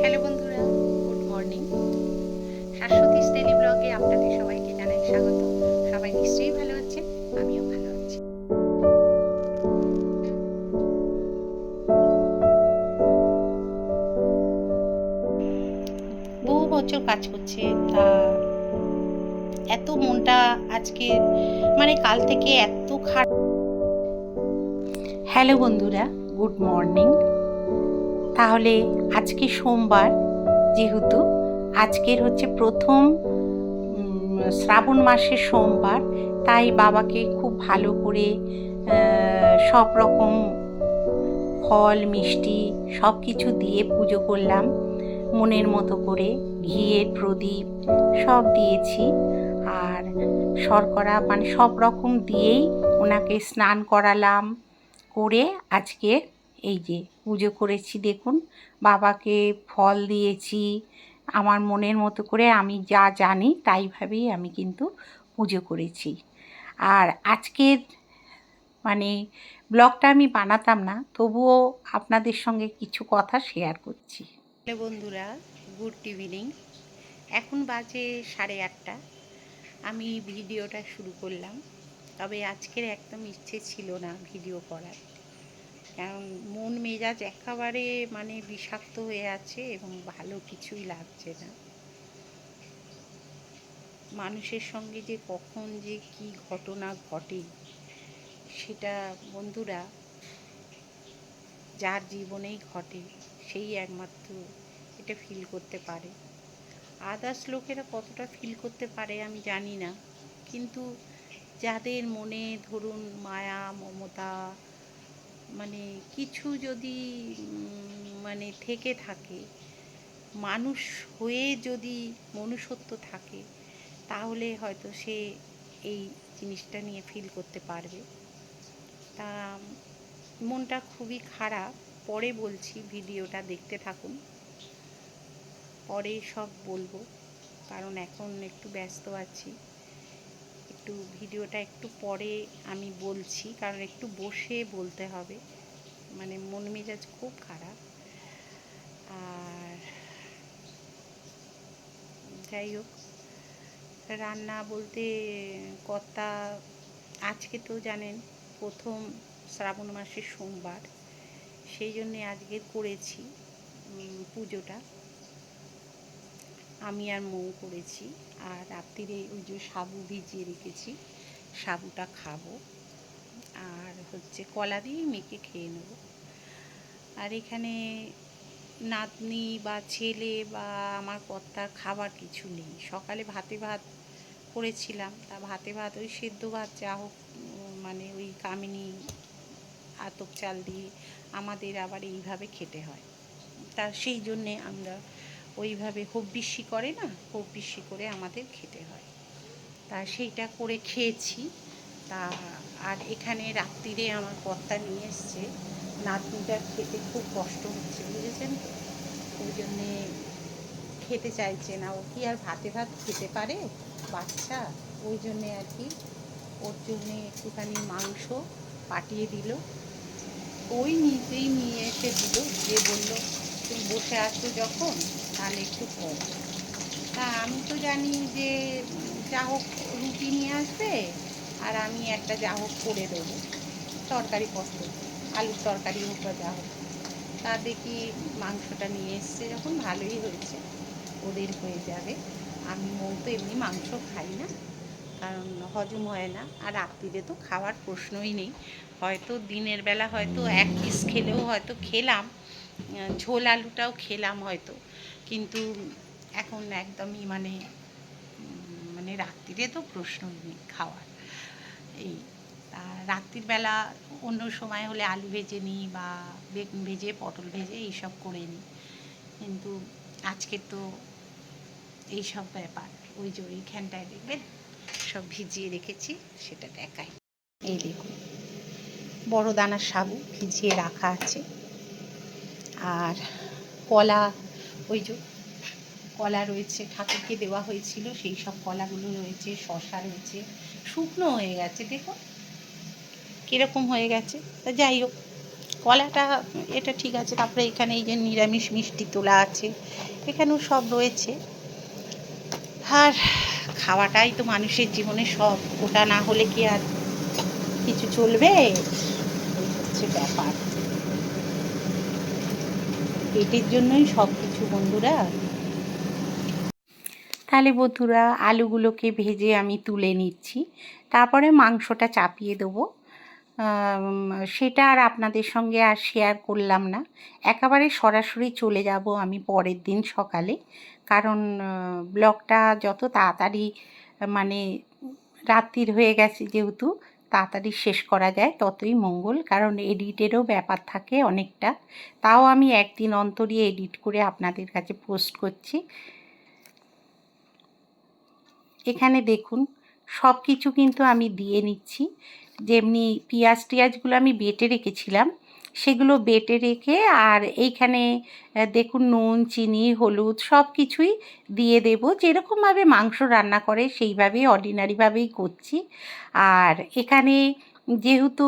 Hello বন্ধুরা, good morning. Shashwati স্টেলি ব্লগে আপনাদের সবাইকে জানাই স্বাগত। সবাই নিশ্চয়ই ভালো আছেন, আমিও ভালো আছি। বহু বছর কাজ করছে, তা এত মনটা আজকে মানে কাল থেকে এত খারাপ। হ্যালো বন্ধুরা, গুড মর্নিং। তাহলে আজকে সোমবার? যেহেতু আজকের হচ্ছে প্রথম শ্রাবণ মাসের সোমবার, তাই বাবাকে খুব ভালো করে সব রকম ফল, মিষ্টি সব কিছু দিয়ে পুজো করলাম। মনের মতো করে ঘিয়ের প্রদীপ সব দিয়েছি। আর শর্করা মানে সব রকম দিয়েই ওনাকে স্নান করালাম করে আজকে এই যে পুজো করেছি দেখুন, বাবাকে ফল দিয়েছি, আমার মনের মতো করে আমি যা জানি তাইভাবেই আমি কিন্তু পুজো করেছি। আর আজকের মানে ব্লগটা আমি বানাতাম না, তবুও আপনাদের সঙ্গে কিছু কথা শেয়ার করছি। বন্ধুরা, গুড ইভিনিং। এখন বাজে সাড়ে আটটা। আমি ভিডিওটা শুরু করলাম, তবে আজকের একদম ইচ্ছে ছিল না ভিডিও করার। কারণ মন মেজাজ একেবারে মানে বিষাক্ত হয়ে আছে এবং ভালো কিছুই লাগছে না। মানুষের সঙ্গে যে কখন যে কি ঘটনা ঘটে, সেটা বন্ধুরা যার জীবনেই ঘটে, সেই একমাত্র এটা ফিল করতে পারে। আদার্স লোকেরা কতটা ফিল করতে পারে আমি জানি না, কিন্তু যাদের মনে ধরুন মায়া, মমতা মানে কিছু যদি মানে থেকে থাকে, মানুষ হয়ে যদি মনুষ্যত্ব থাকে, তাহলে হয়তো সে এই জিনিসটা নিয়ে ফিল করতে পারবে। তা, মনটা খুবই খারাপ। পরে বলছি, ভিডিওটা দেখতে থাকুন। পরে সব বলব, কারণ এখন একটু ব্যস্ত আছি। একটু ভিডিওটা একটু পরে আমি বলছি, কারণ একটু বসে বলতে হবে। মানে মন মেজাজ খুব খারাপ। আর যাই হোক, রান্না বলতে কর্তা আজকে তো জানেন, প্রথম শ্রাবণ মাসের সোমবার। সেই জন্যে আজকে করেছি পুজোটা। আমি আর মৌ করেছি। আর রাত্রিরে ওই যে সাবু ভিজিয়ে রেখেছি, সাবুটা খাব। আর হচ্ছে কলা দিয়ে মেখে খেয়ে নেব। আর এখানে নাতনি বা ছেলে বা আমার কর্তার খাবার কিছু নেই। সকালে ভাতে ভাত করেছিলাম। তা ভাতে ভাত ওই সেদ্ধ ভাত যা হোক মানে ওই কামিনী আতপ চাল দিয়ে আমাদের আবার এইভাবে খেতে হয়। তা সেই জন্যে আমরা ওইভাবে হব্বিসি করে না হব্বিসি করে আমাদের খেতে হয়। তা সেইটা করে খেয়েছি। তা আর এখানে রাত্রিরে আমার কর্তা নিয়ে এসছে। নাতনিটা খেতে খুব কষ্ট হচ্ছে, বুঝেছেন তো? ওই জন্যে খেতে চাইছে না। ও কি আর ভাতে ভাত খেতে পারে, বাচ্চা? ওই জন্যে আর কি ওর জন্যে একটুখানি মাংস পাঠিয়ে দিল। ওই নিজেই নিয়ে এসে দিল। দিয়ে বলল তুমি বসে আছো যখন, তাহলে একটু কর তা আমি তো জানি যে যা হোক রুটি নিয়ে আসবে, আর আমি একটা যা হোক করে দেবো, তরকারি পস্ত আলুর তরকারি হোক বা যা হোক। তা দেখি মাংসটা নিয়ে এসছে যখন, ভালোই হয়েছে, ওদের হয়ে যাবে। আমি মৌ তো এমনি মাংস খাই না, কারণ হজম হয় না, আর রাত্রিরে তো খাওয়ার প্রশ্নই নেই। হয়তো দিনের বেলা হয়তো এক পিস খেলেও হয়তো খেলাম ঝোল আলুটাও খেলাম হয়তো। কিন্তু এখন একদমই মানে মানে রাত্রিরে তো প্রশ্নই নেই খাওয়ার। এই রাত্রির বেলা অন্য সময় হলে আলু ভেজে নিই বা বেগুন ভেজে, পটল ভেজে এইসব করে নিই। কিন্তু আজকে তো এইসব ব্যাপার। ওই যে ওইখানটায় দেখবেন, সব ভিজিয়ে রেখেছি সেটা দেখাই এই দেখুন, বড় দানার সাবু ভিজিয়ে রাখা আছে। আর কলা, ওই যে কলা রয়েছে, ঠাকুরকে দেওয়া হয়েছিল, সেই সব কলাগুলো রয়েছে, শশা রয়েছে, শুকনো হয়ে গেছে, দেখো। কীরকম হয়ে গেছে? তা যাই হোক, কলাটা, এটা ঠিক আছে, তারপরে এখানে এই যে নিরামিষ মিষ্টি তোলা আছে, এখানেও সব রয়েছে। আর খাওয়াটাই তো মানুষের জীবনে সব ওটা না হলে কি আর কিছু চলবে? হচ্ছে ব্যাপার। পেটের জন্যই সব কিছু বন্ধুরা। তাহলে বন্ধুরা, আলুগুলোকে ভেজে আমি তুলে নিচ্ছি। তারপরে মাংসটা চাপিয়ে দেবো। সেটা আর আপনাদের সঙ্গে আর শেয়ার করলাম না। একেবারে সরাসরি চলে যাব আমি পরের দিন সকালে। কারণ ব্লগটা যত তাড়াতাড়ি মানে রাত্রির হয়ে গেছে যেহেতু তাড়াতাড়ি শেষ করা যায়, ততই মঙ্গল। কারণ এডিটেরও ব্যাপার থাকে অনেকটা। তাও আমি একদিন অন্তরই এডিট করে আপনাদের কাছে পোস্ট করছি। এখানে দেখুন সব কিছু কিন্তু আমি দিয়ে নিচ্ছি। যেমনি পিঁয়াজ টিয়াজগুলো আমি বেটে রেখেছিলাম সেগুলো বেটে রেখে আর এইখানে দেখুন নুন, চিনি, হলুদ সব কিছুই দিয়ে দেব। যেরকমভাবে মাংস রান্না করে সেইভাবেই অর্ডিনারিভাবেই করছি। আর এখানে যেহেতু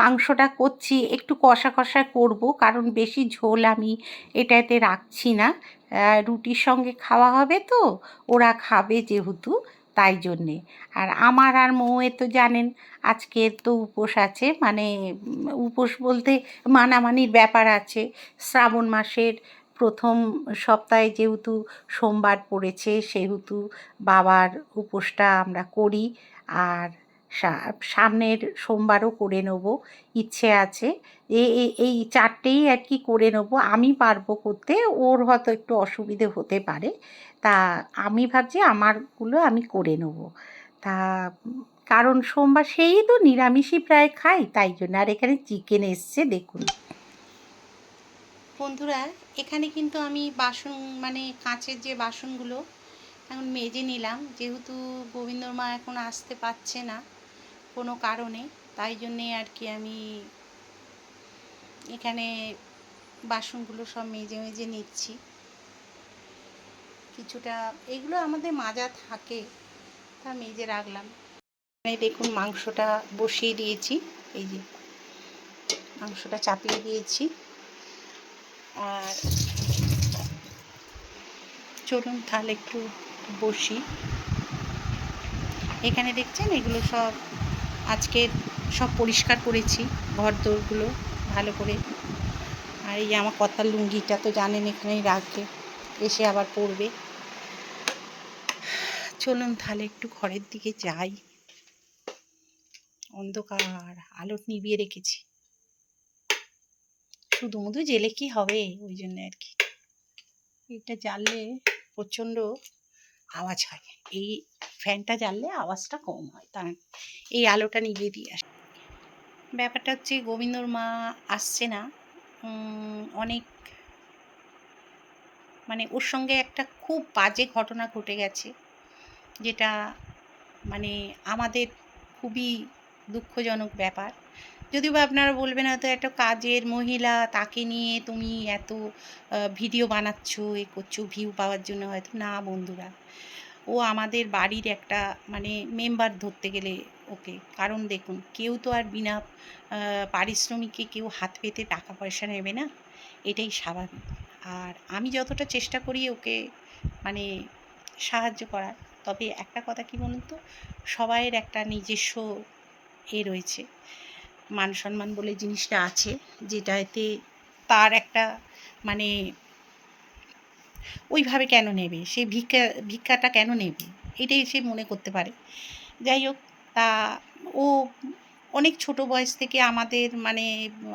মাংসটা করছি, একটু কষা কষা করব, কারণ বেশি ঝোল আমি এটাতে রাখছি না। রুটির সঙ্গে খাওয়া হবে তো, ওরা খাবে যেহেতু। তাই জন্যে। আর আমার আর মৌয়ে তো জানেন, আজকে তো উপোস আছে মানে উপোস বলতে মানামানির ব্যাপার আছে। শ্রাবণ মাসের প্রথম সপ্তাহে যেহেতু সোমবার পড়েছে, সেহেতু বাবার উপোসটা আমরা করি। আর সামনের সোমবারও করে নেব, ইচ্ছে আছে। এই চারটেই আর কি করে নেব, আমি পারব করতে, ওর হয়তো একটু অসুবিধে হতে পারে। তা আমি ভাবছি আমারগুলো আমি করে নেব। তা, কারণ সোমবার সেই তো নিরামিষই প্রায় খাই, তাই জন্য। আর এখানে চিকেন এসছে, দেখুন। বন্ধুরা, এখানে কিন্তু আমি বাসন মানে কাঁচের যে বাসনগুলো, এখন মেজে নিলাম। যেহেতু গোবিন্দর মা এখন আসতে পারছে না কোনো কারণে, তাই জন্যে আর কি আমি এখানে বাসনগুলো সব মেজে মেজে নিচ্ছি। কিছুটা এগুলো আমাদের মাজা থাকে, তা মেজে রাখলাম। দেখুন মাংসটা বসিয়ে দিয়েছি, এই যে মাংসটা চাপিয়ে দিয়েছি। আর চলুন তাহলে একটু বসি। এখানে দেখছেন এগুলো সব আজকে সব পরিষ্কার করেছি ঘর দোরগুলো ভালো করে। আর এই আমার কথার লুঙ্গিটা তো জানেন এখানেই রাখবে এসে আবার পরবে। চলুন তাহলে একটু ঘরের দিকে যাই। অন্ধকার, আলো নিভিয়ে রেখেছি। শুধু মধু জেলে কি হবে? ওই জন্য আর কি। এটা জ্বাললে প্রচণ্ড আওয়াজ হয়। এই ফ্যানটা জ্বাললে আওয়াজটা কম হয়। তার এই আলোটা নিভিয়ে দিয়ে আসে। ব্যাপারটা হচ্ছে গোবিন্দর মা আসছে না। অনেক মানে ওর সঙ্গে একটা খুব বাজে ঘটনা ঘটে গেছে। যেটা মানে আমাদের খুবই দুঃখজনক ব্যাপার। যদিও বা আপনারা বলবেন হয়তো একটা কাজের মহিলা, তাকে নিয়ে তুমি এত ভিডিও বানাচ্ছ, এ করছ ভিউ পাওয়ার জন্য হয়তো। না বন্ধুরা, ও আমাদের বাড়ির একটা মানে মেম্বার ধরতে গেলে ওকে। কারণ দেখুন, কেউ তো আর বিনা পারিশ্রমিকে কেউ হাত পেতে টাকা পয়সা নেবে না। এটাই স্বাভাবিক। আর আমি যতটা চেষ্টা করি ওকে মানে সাহায্য করার, তবে একটা কথা কি বলুন তো? সবাইয়ের একটা নিজস্ব এ রয়েছে। মান সম্মান বলে জিনিসটা আছে, যেটাতে তার একটা মানে ওইভাবে কেন নেবে? সে ভিক্ষা, ভিক্ষাটা কেন নেবে? এটাই সে মনে করতে পারে। যাই হোক, তা ও অনেক ছোট বয়স থেকে আমাদের মানে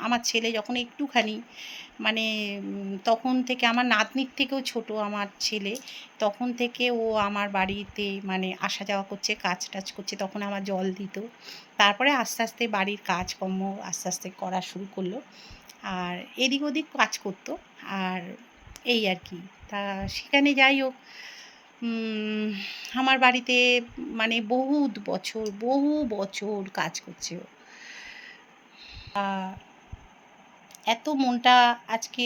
আমার ছেলে যখন একটুখানি মানে তখন থেকে আমার নাতনির থেকেও ছোট আমার ছেলে, তখন থেকে ও আমার বাড়িতে মানে আসা যাওয়া করছে, কাজ টাজ করছে, তখন আমার জল দিত। তারপরে আস্তে আস্তে বাড়ির কাজকর্ম আস্তে আস্তে করা শুরু করল। আর এদিক ওদিক কাজ করতো। আর এই আর কি। তা সেখানে যাই হোক আমার বাড়িতে মানে বহুত বছর, বহু বছর কাজ করছে ও। এত মনটা আজকে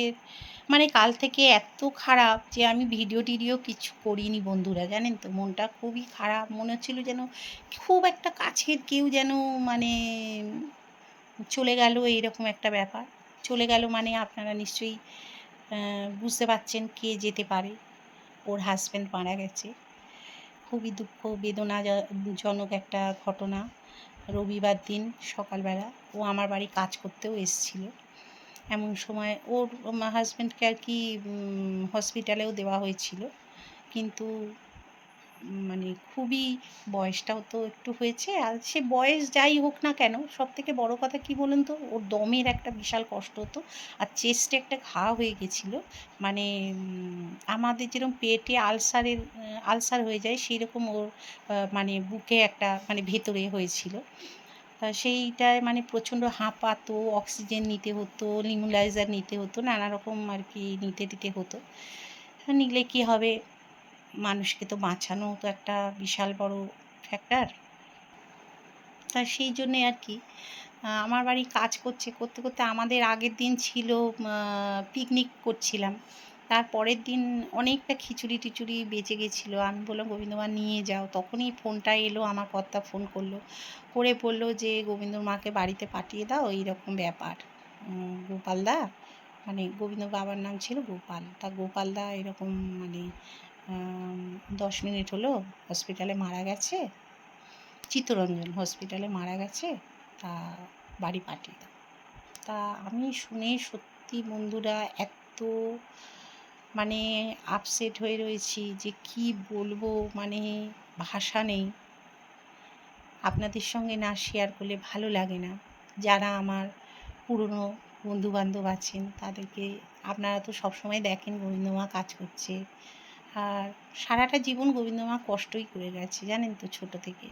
মানে কাল থেকে এত খারাপ যে আমি ভিডিও টিডিও কিছু করিনি বন্ধুরা, জানেন তো? মনটা খুবই খারাপ, মনে হচ্ছিল যেন খুব একটা কাছের কেউ যেন মানে চলে গেল, এইরকম একটা ব্যাপার। চলে গেল মানে আপনারা নিশ্চয়ই বুঝতে পারছেন কে যেতে পারে। ওর হাজব্যান্ড মারা গেছে। খুবই দুঃখ, বেদনাজনক একটা ঘটনা। রবিবার দিন সকালবেলা ও আমার বাড়ি কাজ করতেও এসছিল। এমন সময় ওর হাজব্যান্ডকে আর কি হসপিটালেও দেওয়া হয়েছিল। কিন্তু মানে খুবই বয়সটাও তো একটু হয়েছে। আর সে বয়স যাই হোক না কেন সব থেকে বড় কথা কি বলুন তো, ওর দমের একটা বিশাল কষ্ট হতো আর চেস্টে একটা ঘা হয়ে গেছিল। মানে আমাদের যেরকম পেটে আলসারের আলসার হয়ে যায় সেই রকম ওর মানে বুকে একটা মানে ভেতরে হয়েছিল। তা সেইটায় মানে প্রচণ্ড হাঁপাতো অক্সিজেন নিতে হতো নিমুলাইজার নিতে হতো, নানা রকম আর কি নিতে দিতে হতো। নিলে কি হবে? মানুষকে তো বাঁচানো তো একটা বিশাল বড় ফ্যাক্টর তা সেই জন্যে আর কি আমার বাড়ি কাজ করছে, করতে করতে আমাদের আগের দিন ছিল পিকনিক করছিলাম। তার পরের দিন অনেকটা খিচুড়ি টিচুড়ি বেঁচে গেছিল। আমি বললাম, গোবিন্দমা, নিয়ে যাও। তখনই ফোনটা এলো, আমার কর্তা ফোন করল। করে বলল যে, গোবিন্দর মাকে বাড়িতে পাঠিয়ে দাও, এইরকম ব্যাপার। গোপালদা মানে গোবিন্দ বাবার নাম ছিল গোপাল। তা গোপালদা এরকম মানে দশ মিনিট হলো হসপিটালে মারা গেছে। চিত্তরঞ্জন হসপিটালে মারা গেছে, তা বাড়ি পাঠিয়ে দাও। তা আমি শুনে সত্যি বন্ধুরা এত মানে আপসেট হয়ে রয়েছি যে কি বলব মানে ভাষা নেই। আপনাদের সঙ্গে না শেয়ার করলে ভালো লাগে না। যারা আমার পুরনো বন্ধুবান্ধব আছেন, তাদেরকে আপনারা তো সবসময় দেখেন গোবিন্দমা কাজ করছে। আর সারাটা জীবন গোবিন্দমা কষ্টই করে গেছে, জানেন তো, ছোট থেকে।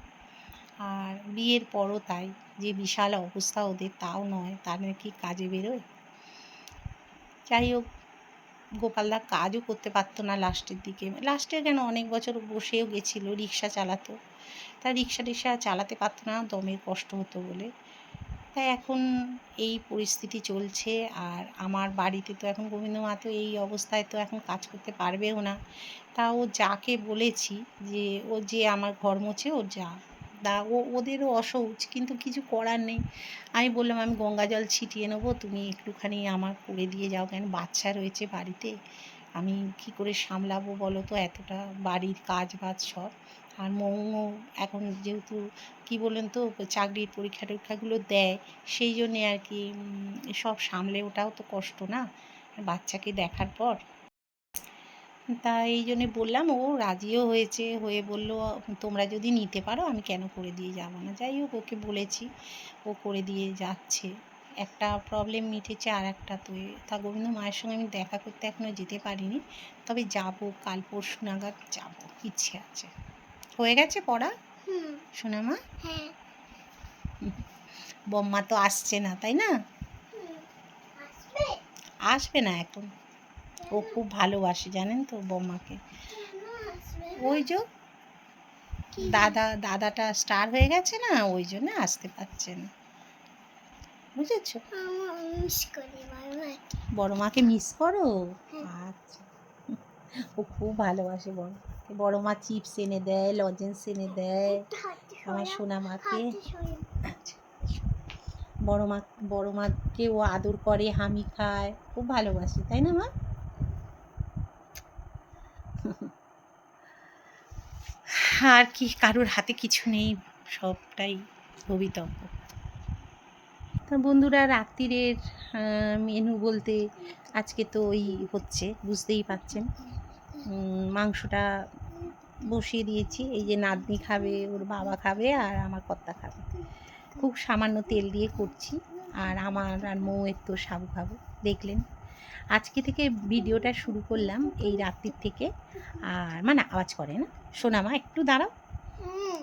আর বিয়ের পরও তাই, যে বিশাল অবস্থা ওদের, তাও নয়, তার নাকি কাজে বেরোয়। যাই হোক গোপালদা কাজও করতে পারতো না লাস্টের দিকে। লাস্টে কেন, অনেক বছর বসেও গেছিল, রিক্সা চালাতো। তা রিক্সা টিক্সা চালাতে পারতো না, দমের কষ্ট হতো বলে। তাই এখন এই পরিস্থিতি চলছে আর আমার বাড়িতে তো এখন গোবিন্দ মা তো এই অবস্থায় তো এখন কাজ করতে পারবেও না। তা ও যাকে বলেছি যে ও যে আমার ঘর মোছে ও যা। দা ও, ওদেরও অসৌচ কিন্তু কিছু করার নেই। আমি বললাম, আমি গঙ্গা জল ছিটিয়ে নেব, তুমি একটুখানি আমার করে দিয়ে যাও কেন? বাচ্চা রয়েছে বাড়িতে। আমি কি করে সামলাবো বলো তো? এতটা বাড়ির কাজ বাজ সব। আর মৌ এখন যেহেতু, কি বলেন তো, চাকরির পরীক্ষা টরীক্ষাগুলো দেয়, সেই জন্যে আর কি সব সামলে ওটাও তো কষ্ট না? বাচ্চাকে দেখার পর। তা এই জন্যে বললাম, ও রাজিও হয়েছে, হয়ে বলল, তোমরা যদি নিতে পারো, আমি কেন করে দিয়ে যাব না? যাই হোক, ওকে বলেছি, ও করে দিয়ে যাচ্ছে। একটা প্রবলেম মিটেছে আর একটা তো তা গোবিন্দ মায়ের সঙ্গে আমি দেখা করতে এখনও যেতে পারিনি। তবে যাব, কাল পরশু নাগাদ যাব, ইচ্ছে আছে। হয়ে গেছে পড়া? হুম। শোনা মা। হ্যাঁ। বম্মা তো আসছে না তাই না? আসবে? না এখন। ও খুব ভালোবাসে জানেন তো বম্মাকে? ওই যে দাদা দাদাটা স্টার হয়ে গেছে না ওই জন্য আসতে পারছে না। বুঝেছ? বড় মাকে। মিস করো? হ্যাঁ। আচ্ছা। ও খুব ভালোবাসে বড়। বড় মা চিপস এনে দেয় লজেন্স এনে দেয়। আমার সোনা মাকে। বড় মা বড় মাকে ও আদর করে হামি খায়। খুব ভালোবাসে তাই না মা? আর কি কারোর হাতে কিছু নেই সবটাই ভবিতব্য। তা বন্ধুরা রাত্রিরের মেনু বলতে আজকে তো ওই হচ্ছে বুঝতেই পাচ্ছেন মাংসটা বসিয়ে দিয়েছি। এই যে নাতনি খাবে, ওর বাবা খাবে আর আমার কর্তা খাবে। খুব সামান্য তেল দিয়ে করছি আর আমার আর মৌয়ের তো সাবু খাব। দেখলেন? আজকে থেকে ভিডিওটা শুরু করলাম এই রাত্রির থেকে। আর মানে আওয়াজ করে না। সোনামা, একটু দাঁড়াও।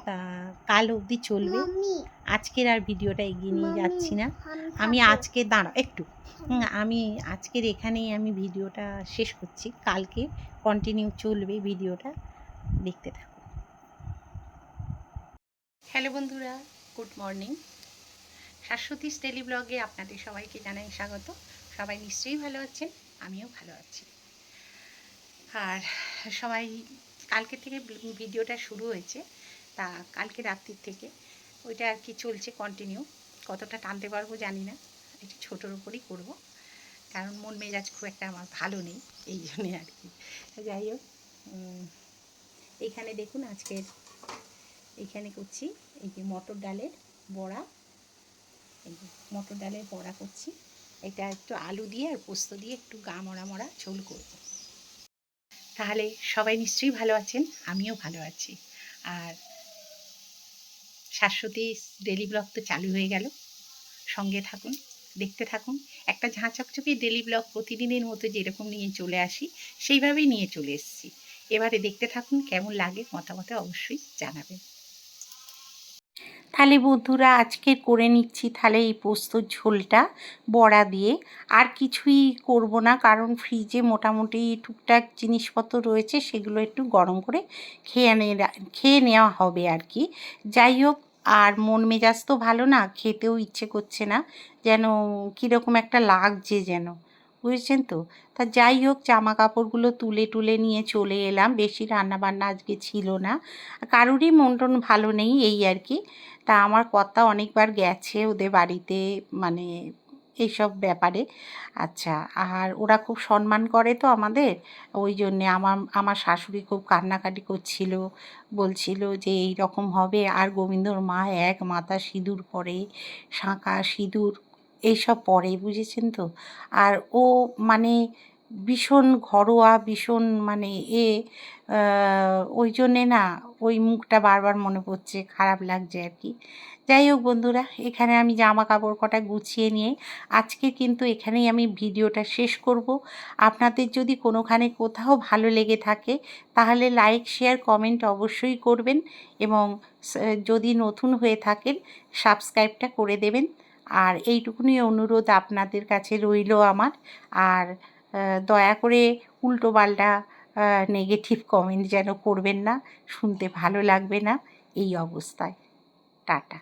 তা কাল অবধি চলবে। আজকের আর ভিডিওটা এগিয়ে নিয়ে যাচ্ছি না। আমি আজকে দাঁড়াও একটু। আমি আজকের এখানেই আমি ভিডিওটা শেষ করছি। কালকে কন্টিনিউ চলবে ভিডিওটা। দেখতে থাকো। হ্যালো বন্ধুরা গুড মর্নিং শাশ্বতী স্টেলি ব্লগে আপনাদের সবাইকে জানাই স্বাগত। সবাই নিশ্চয়ই ভালো আছেন আমিও ভালো আছি। আর সবাই কালকে থেকে ভিডিওটা শুরু হয়েছে। তা কালকে রাত্রির থেকে ওইটা আর কি চলছে কন্টিনিউ কতটা টানতে পারব জানি না। একটু ছোটোর উপরই করব। কারণ মন মেজাজ খুব একটা আমার ভালো নেই এই জন্যে আর কি। যাই হোক উম, এইখানে দেখুন আজকের এইখানে করছি এই যে মটর ডালের বড়া। এই যে মটর ডালের বড়া করছি। এটা একটু আলু দিয়ে আর পোস্ত দিয়ে একটু গা মরা মরা ঝোল করব। তাহলে সবাই নিশ্চয়ই ভালো আছেন আমিও ভালো আছি। আর শাশ্বতী ডেলি ব্লগ তো চালু হয়ে গেল। সঙ্গে থাকুন, দেখতে থাকুন। একটা ঝাঁ চকচকে ডেলি ব্লগ প্রতিদিনের মতো যেরকম নিয়ে চলে আসি, সেইভাবেই নিয়ে চলে এসেছি। এবারে দেখতে থাকুন কেমন লাগে, মতামতে অবশ্যই জানাবেন। তাহলে বন্ধুরা আজকে করে নিচ্ছি তাহলে এই পোস্তর ঝোলটা বড়া দিয়ে। আর কিছুই করব না, কারণ ফ্রিজে মোটামুটি টুকটাক জিনিসপত্র রয়েছে, সেগুলো একটু গরম করে খেয়ে খেয়ে নেওয়া হবে আর কি। যাই হোক, আর মন মেজাজ তো ভালো না, খেতেও ইচ্ছে করছে না, যেন কীরকম একটা লাগছে যেন। বুঝেছেন তো? তা যাই হোক জামা কাপড়গুলো তুলে টুলে নিয়ে চলে এলাম। বেশি রান্না বান্না আজকে ছিল না। কারোরই মন টন ভালো নেই এই আর কি। তা আমার কর্তা অনেকবার গেছে ওদের বাড়িতে মানে এইসব ব্যাপারে। আচ্ছা আর ওরা খুব সম্মান করে তো আমাদের। ওই জন্যে আমার আমার শাশুড়ি খুব কান্নাকাটি করছিল। বলছিল যে এই রকম হবে। আর গোবিন্দর মা এক মাথা সিঁদুর পরে, শাঁখা সিঁদুর এইসব পরে বুঝেছেন তো? আর ও মানে ভীষণ ঘরোয়া, ভীষণ মানে এ ওই জন্যে না ওই মুখটা বারবার মনে পড়ছে, খারাপ লাগছে আর কি। যাই হোক বন্ধুরা, এখানে আমি জামা কাপড় কটা গুছিয়ে নিয়ে আজকে কিন্তু এখানেই আমি ভিডিওটা শেষ করব। আপনাদের যদি কোনোখানে কোথাও ভালো লেগে থাকে, তাহলে লাইক শেয়ার কমেন্ট অবশ্যই করবেন এবং যদি নতুন হয়ে থাকেন সাবস্ক্রাইবটা করে দেবেন। আর এইটুকুনি অনুরোধ আপনাদের কাছে রইল আমার। আর দয়া করে উল্টো পাল্টা নেগেটিভ কমেন্ট যেন করবেন না, শুনতে ভালো লাগবে না, এই অবস্থায়। টাটা।